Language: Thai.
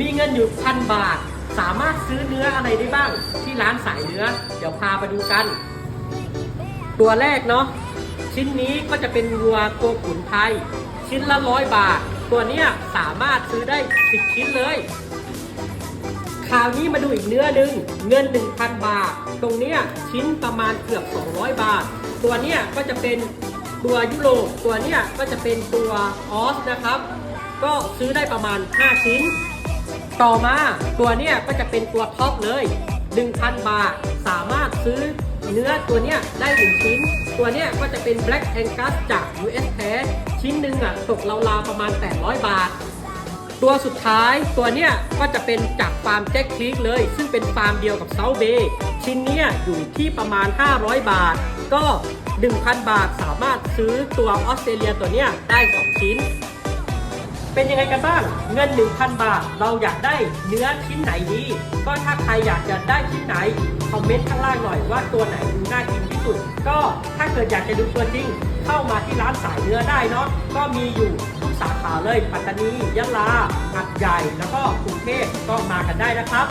มีเงินอยู่พันบาท สามารถซื้อเนื้ออะไรได้บ้าง ที่ร้านสายเนื้อ เดี๋ยวพาไปดูกัน ตัวแรกเนาะชิ้นนี้ก็จะเป็นวัวโกขุนไทย ชิ้นละร้อยบาท ตัวเนี้ยสามารถซื้อได้10ชิ้นเลยคราวนี้มาดูอีกเนื้อหนึ่งเงิน 1,000 บาท ตรงเนี้ยชิ้นประมาณเกือบ 200 บาท ตัวเนี้ยก็จะเป็นตัวยุโรปตัวเนี้ยก็จะเป็นตัวออสนะครับ ก็ซื้อได้ประมาณ 5 ชิ้น ต่อมาตัวเนี้ยก็จะเป็นตัวท็อปเลย 1,000 บาท สามารถซื้อเนื้อตัวเนี้ยได้1ชิ้น ตัวเนี้ยก็จะเป็น Black Angus จาก US แท้ชิ้นหนึ่งอะตกราวๆประมาณ 800 บาท ตัวสุดท้ายตัวเนี้ยก็จะเป็นจากฟาร์มแจ็คคลีกเลย ซึ่งเป็นฟาร์มเดียวกับเซาเบย์ชิ้นเนี้ยอยู่ที่ประมาณ 500 บาท ก็ 1,000 บาทสามารถซื้อตัวออสเตรเลียตัวเนี้ยได้ 2 ชิ้น เป็นยังไงกันบ้าง เงิน 1,000 บาท เราอยากได้เนื้อชิ้นไหนดี ก็ถ้าใครอยากจะได้ชิ้นไหน คอมเมนต์ข้างล่างหน่อยว่าตัวไหนดูน่ากินที่สุด ก็ถ้าเกิดอยากจะดูตัวจริง เข้ามาที่ร้านสายเนื้อได้เนาะ ก็มีอยู่ทุกสาขาเลย ปัตตานี ยะลาหัดใหญ่ แล้วก็กรุงเทพ ก็มากันได้นะครับ